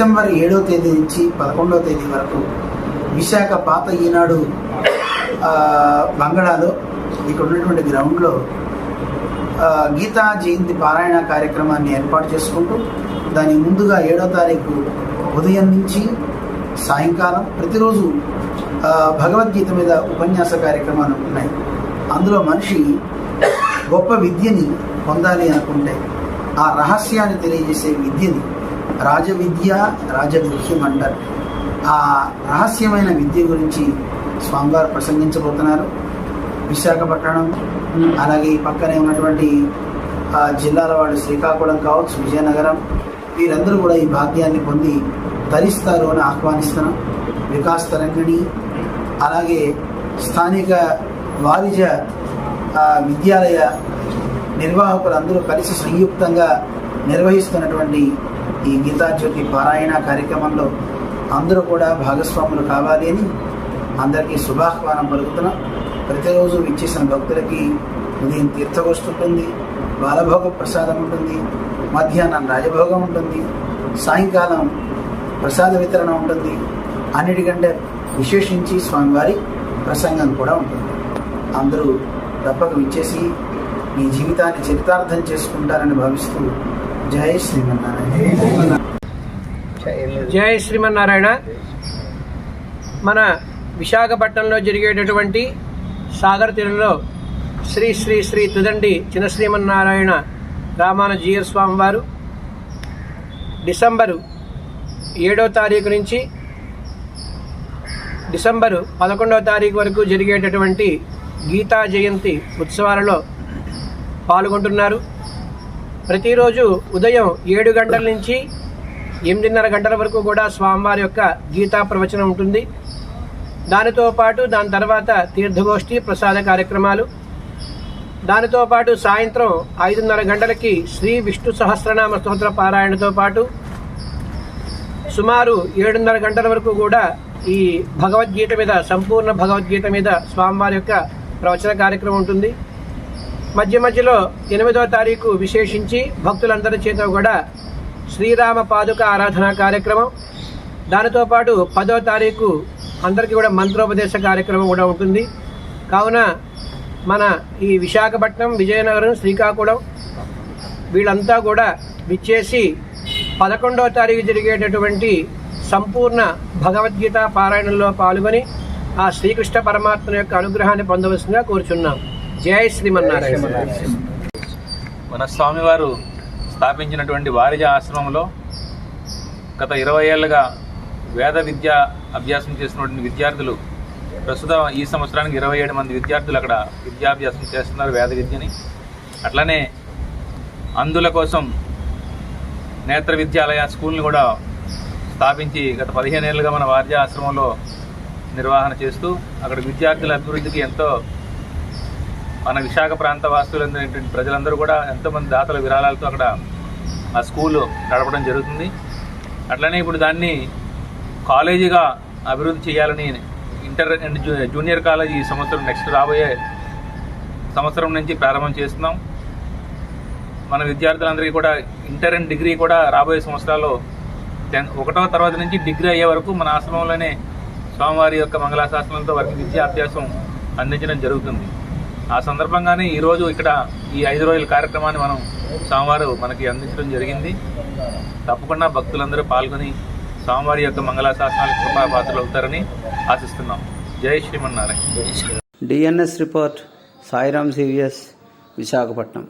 December ఏడో తేదీ నుంచి పదకొండవ తేదీ వరకు విశాఖ పాత ఈనాడు బంగళాలో ఇక్కడ ఉన్నటువంటి గ్రౌండ్లో గీతా జయంతి పారాయణ కార్యక్రమాన్ని ఏర్పాటు చేసుకుంటూ దాని ముందుగా ఏడో తారీఖు ఉదయం నుంచి సాయంకాలం ప్రతిరోజు భగవద్గీత మీద ఉపన్యాస కార్యక్రమాలు ఉన్నాయి. అందులో మనిషి గొప్ప విద్యని పొందాలి అనుకుంటే ఆ రహస్యాన్ని తెలియజేసే విద్యని రాజవిద్య రాజగృహ్యం అంటారు ఆ రహస్యమైన విద్య గురించి స్వామివారు ప్రసంగించబోతున్నారు. విశాఖపట్నం అలాగే ఈ పక్కనే ఉన్నటువంటి జిల్లాల వాళ్ళు శ్రీకాకుళం కావచ్చు విజయనగరం వీరందరూ కూడా ఈ భాగ్యాన్ని పొంది తరిస్తారు అని ఆహ్వానిస్తున్నాం. వికాస్ తరంగిణి అలాగే స్థానిక వారిజ విద్యాలయ నిర్వాహకులందరూ కలిసి సంయుక్తంగా నిర్వహిస్తున్నటువంటి ఈ గీతాజ్యోతి పారాయణ కార్యక్రమంలో అందరూ కూడా భాగస్వాములు కావాలి అని అందరికీ శుభాహ్వానం పలుకుతున్నాం. ప్రతిరోజు విచ్చేసిన భక్తులకి ఉదయం తీర్థగోష్ఠి ఉంటుంది బాలభోగ ప్రసాదం ఉంటుంది మధ్యాహ్నం రాజభోగం ఉంటుంది సాయంకాలం ప్రసాద వితరణ ఉంటుంది. అన్నిటికంటే విశేషించి స్వామివారి ప్రసంగం కూడా ఉంటుంది. అందరూ తప్పక విచ్చేసి మీ జీవితాన్ని చరితార్థం చేసుకుంటారని భావిస్తూ జై శ్రీమన్నారాయణ. జై శ్రీమన్నారాయణ. మన విశాఖపట్నంలో జరిగేటటువంటి సాగర్ తీరంలో శ్రీ శ్రీ శ్రీ తుదండి చిన్న శ్రీమన్నారాయణ రామానుజీయర్ స్వామి వారు డిసెంబరు ఏడో తారీఖు నుంచి డిసెంబరు పదకొండవ తారీఖు వరకు జరిగేటటువంటి గీతా జయంతి ఉత్సవాలలో పాల్గొంటున్నారు. ప్రతిరోజు ఉదయం ఏడు గంటల నుంచి ఎనిమిదిన్నర గంటల వరకు కూడా స్వామివారి యొక్క గీతా ప్రవచనం ఉంటుంది. దానితో పాటు దాని తర్వాత తీర్థగోష్ఠి ప్రసాద కార్యక్రమాలు. దానితో పాటు సాయంత్రం ఐదున్నర గంటలకి శ్రీ విష్ణు సహస్రనామ స్తోత్ర పారాయణతో పాటు సుమారు ఏడున్నర గంటల వరకు కూడా ఈ భగవద్గీత మీద సంపూర్ణ భగవద్గీత మీద స్వామివారి యొక్క ప్రవచన కార్యక్రమం ఉంటుంది. మధ్య మధ్యలో ఎనిమిదో తారీఖు విశేషించి భక్తులందరి చేత కూడా శ్రీరామ పాదుక ఆరాధన కార్యక్రమం. దానితో పాటు పదో తారీఖు అందరికీ కూడా మంత్రోపదేశ కార్యక్రమం కూడా ఉంటుంది. కావున మన ఈ విశాఖపట్నం విజయనగరం శ్రీకాకుళం వీళ్ళంతా కూడా విచ్చేసి పదకొండవ తారీఖు జరిగేటటువంటి సంపూర్ణ భగవద్గీత పారాయణంలో పాల్గొని ఆ శ్రీకృష్ణ పరమాత్మ యొక్క అనుగ్రహాన్ని పొందవలసిందిగా కోరుచున్నాం. జయ శ్రీమన్నారాయణ. మన స్వామివారు స్థాపించినటువంటి వారిజ ఆశ్రమంలో గత ఇరవై ఏళ్ళుగా వేద విద్య అభ్యాసం చేసినటువంటి విద్యార్థులు ప్రస్తుతం ఈ సంవత్సరానికి ఇరవై ఏడు మంది విద్యార్థులు అక్కడ విద్యాభ్యాసం చేస్తున్నారు వేద విద్యని. అట్లనే అందుల కోసం నేత్ర విద్యాలయ స్కూల్ని కూడా స్థాపించి గత పదిహేను ఏళ్ళుగా మన వారిజ ఆశ్రమంలో నిర్వహణ చేస్తూ అక్కడ విద్యార్థుల అభివృద్ధికి ఎంతో మన విశాఖ ప్రాంత వాసులైనటువంటి ప్రజలందరూ కూడా ఎంతోమంది దాతల విరాళాలతో అక్కడ ఆ స్కూల్ నడపడం జరుగుతుంది. అట్లనే ఇప్పుడు దాన్ని కాలేజీగా అభివృద్ధి చేయాలని ఇంటర్ అండ్ జూనియర్ కాలేజ్ ఈ సంవత్సరం నెక్స్ట్ రాబోయే సంవత్సరం నుంచి ప్రారంభం చేస్తున్నాం. మన విద్యార్థులందరికీ కూడా ఇంటర్ అండ్ డిగ్రీ కూడా రాబోయే సంవత్సరాల్లో టెన్ ఒకటవ తర్వాత నుంచి డిగ్రీ అయ్యే వరకు మన ఆశ్రమంలోనే స్వామివారి యొక్క మంగళాశాసనంతో వారికి విద్యాభ్యాసం అందించడం జరుగుతుంది. ఆ సందర్భంగానే ఈరోజు ఇక్కడ ఈ ఐదు రోజుల కార్యక్రమాన్ని మనం స్వామివారు మనకి అందించడం జరిగింది. తప్పకుండా భక్తులందరూ పాల్గొని స్వామివారి యొక్క మంగళాశాసనాలకు కృపాపాత్రలు అవుతారని ఆశిస్తున్నాం. జై Srimannarayana. DNS report Sairam CVS Visakhapatnam.